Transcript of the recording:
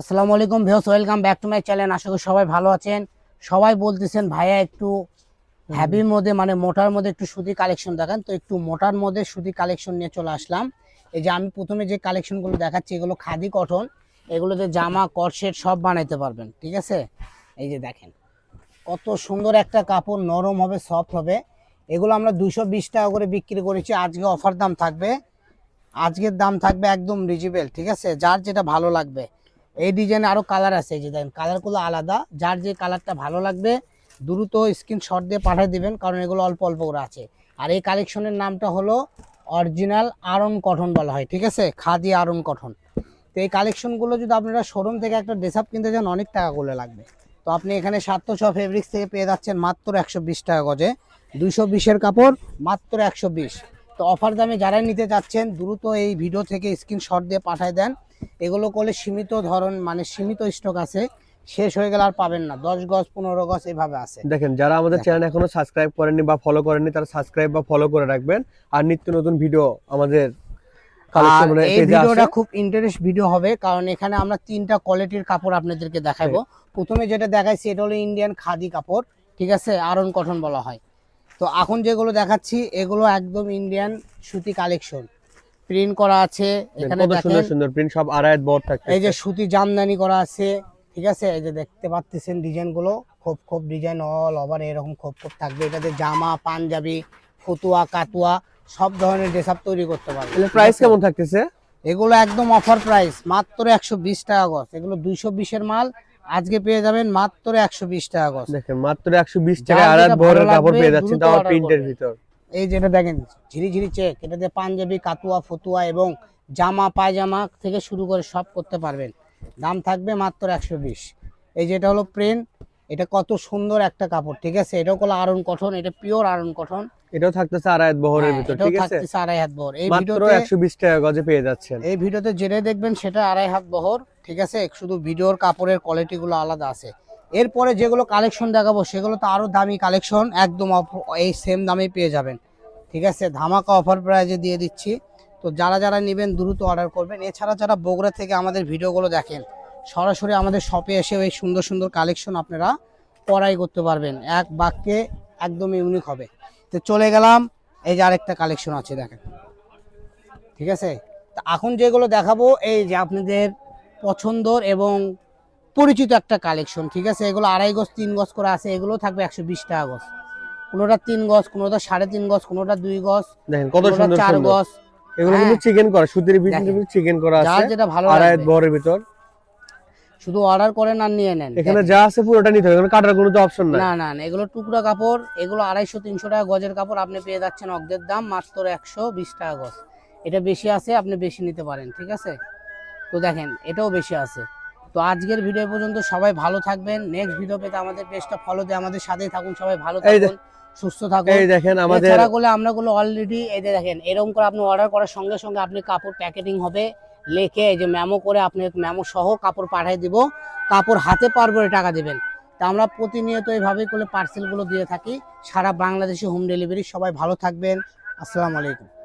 আসসালামু আলাইকুম views welcome back to my channel. আশা করি সবাই ভালো আছেন। সবাই বলতেছেন ভাইয়া একটু হ্যাভির মধ্যে মানে মোটার মধ্যে একটু সুতি কালেকশন দেখান। তো একটু মোটার মধ্যে সুতি কালেকশন নিয়ে চলে আসলাম। এই যে আমি প্রথমে যে কালেকশনগুলো দেখাচ্ছি এগুলো খাদি কটন। এগুলোতে জামা করসেট সব বানাইতে পারবেন ঠিক আছে? এই যে দেখেন কত সুন্দর একটা কাপড় নরম হবে সফট হবে। এগুলো আমরা দুশো বিশ টাকা করে বিক্রি করেছি। আজকে অফার দাম থাকবে আজকের দাম থাকবে একদম রিজনেবল ঠিক আছে? যার যেটা ভালো লাগবে। এই ডিজাইনে আরও কালার আছে, এই যে দেখেন কালারগুলো আলাদা। যার যে কালারটা ভালো লাগবে, দ্রুত স্ক্রিনশট দিয়ে পাঠিয়ে দিবেন, কারণ এগুলো অল্প অল্প করে আছে। আর এই কালেকশনের নামটা হলো অরিজিনাল আরন কটন বলা হয়, ঠিক আছে? খাদি আরন কটন তো এই কালেকশনগুলো যদি আপনারা শোরুম থেকে একটা ড্রেস আপ কিনতে যান অনেক টাকা করে লাগবে। তো আপনি এখানে সাতশো ফেব্রিক্স থেকে পেয়ে যাচ্ছেন মাত্র একশো বিশ টাকা গজে। দুইশো বিশের কাপড়, মাত্র একশো বিশ। তো অফার দামে যারা নিতে চাচ্ছেন, দ্রুত এই ভিডিও থেকে স্ক্রিনশট দিয়ে পাঠায় দেন। এগুলো করলে সীমিত ধরন মানে সীমিত স্টক আছে শেষ হয়ে গেলে আর পাবেন না। দশ গজ পনেরো গজ এভাবে আছে। দেখেন যারা আমাদের চ্যানেল এখনও সাবস্ক্রাইব করেননি বা ফলো করেননি তারা সাবস্ক্রাইব বা ফলো করে রাখবেন। আর নিত্য নতুন ভিডিও আমাদের এই ভিডিওটা খুব ইন্টারেস্ট ভিডিও হবে কারণ এখানে আমরা তিনটা কোয়ালিটির কাপড় আপনাদেরকে দেখাবো। প্রথমে যেটা দেখাইছি এটা হলো ইন্ডিয়ান খাদি কাপড় ঠিক আছে? আরন কটন বলা হয়। তো এখন যেগুলো দেখাচ্ছি এগুলো একদম ইন্ডিয়ান সুতি কালেকশন প্রিন্ট করা আছে এখানে সুন্দর সুন্দর প্রিন্ট সব আড়াইট বড় থাকে এই যে সুতি জামদানি করা আছে ঠিক আছে? এই যে দেখতে পাচ্ছেন ডিজাইনগুলো খোপ খোপ ডিজাইন অল ওভার এরকম খোপ খোপ থাকবে। এটাতে জামা পাঞ্জাবি ফতুয়া কাতুয়া সব ধরনের ড্রেস আপ তৈরি করতে পারবে এগুলো প্রাইস কেমন থাকতেছে? এগুলো একদম অফার প্রাইস মাত্র একশো বিশ টাকা গজ। এগুলো দুইশো বিশের মাল আজকে পেয়ে যাবেন মাত্র একশো বিশ টাকা গজ। দেখেন মাত্র একশো বিশ টাকা যেটা বড় কাপড় পেয়ে যাচ্ছেন তাও প্রিন্টের ভিতর। এই যেটা দেখেন ঝিরি ঝিরি চেক এটাতে পাঞ্জাবি কাতুয়া ফতুয়া এবং জামা পায়জামা থেকে শুরু করে সব করতে পারবেন। দাম থাকবে মাত্র একশো বিশ। এই যেটা হলো প্লেন এটা কত সুন্দর একটা কাপড় ঠিক আছে? এটাও হলো আরন কঠন এটা পিওর আরন কঠন। এটাও থাকতেছে আড়াইট বহরের হ্যাঁ, ভিতর ঠিক আছে? থাকতেছে আড়াই হাত বহর। এই ভিডিওতে একশো বিশ টাকা গজে পেয়ে যাচ্ছেন। এই ভিডিওতে যেটা দেখবেন সেটা আড়াই হাত বহর ঠিক আছে? শুধু ভিডিওর কাপড়ের কোয়ালিটি গুলো আলাদা আছে। এরপরে যেগুলো কালেকশন দেখাবো, সেগুলো তো আরও দামি কালেকশন একদম এই সেম দামে পেয়ে যাবেন। ঠিক আছে? ধামাকা অফার প্রাইজে দিয়ে দিচ্ছি। তো যারা যারা নেবেন, দ্রুত অর্ডার করবেন। এছাড়া যারা বগুড়া থেকে আমাদের ভিডিওগুলো দেখেন, সরাসরি আমাদের শপে এসে এই সুন্দর সুন্দর কালেকশন আপনারা পড়াই করতে পারবেন। এক বাক্যে একদম ইউনিক হবে। তো চলে গেলাম। এই যে আরেকটা কালেকশন আছে, দেখেন। ঠিক আছে? তা এখন যেগুলো দেখাবো, এই যে আপনাদের পছন্দর এবং পরিচিত একটা কালেকশন ঠিক আছে? এগুলো আড়াই গজ তিন গজ করে আছে এগুলো থাকবে একশো বিশ টাকা গজ। কোনোটা তিন গজ কোনোটা সাড়ে তিন গজ কোনোটা দুই গজ দেখেন কত সুন্দর চার গজ। এগুলো কিন্তু হ্যাঁ। চিকেন করা সুতির ভিতরে। চিকেন করা আছে যেটা ভালো আড়াইট লাগবে। বহরের ভিতর। শুধু অর্ডার করেন আর নিয়ে নেন এখানে যা আছে পুরোটা নিতে হবে এখানে কাটার কোনো তো অপশন নাই। না না না এগুলো টুকরা কাপড় এগুলো আড়াইশো তিনশো টাকা গজের কাপড় আপনি পেয়ে যাচ্ছেন অর্ধের দাম মাত্র একশো বিশ টাকা গজ। এটা বেশি আছে আপনি বেশি নিতে পারেন ঠিক আছে? তো দেখেন এটাও বেশি আছে। তো আজকের ভিডিও পর্যন্ত। সবাই ভালো থাকবেন। নেক্সট ভিডিও পেতে আমাদের পেজটা ফলো দিয়ে আমাদের সাথেই থাকুন। সবাই ভালো থাকুন সুস্থ থাকুন। এই দেখেন আমাদের এছাড়া গুলো আমরা গুলো অলরেডি এই যে দেখেন এরকম করে আপনি অর্ডার করার সঙ্গে সঙ্গে আপনি কাপড় প্যাকেটিং হবে। লেখে এই যে মেমো করে আপনি মেমো সহ কাপড় পাঠিয়ে দিব। কাপড় হাতে পার করে টাকা দিবেন। তা আমরা প্রতিনিয়ত এইভাবেই করে পার্সেলগুলো দিয়ে থাকি। সারা বাংলাদেশে হোম ডেলিভারি সবাই ভালো থাকবেন। আসসালামু আলাইকুম।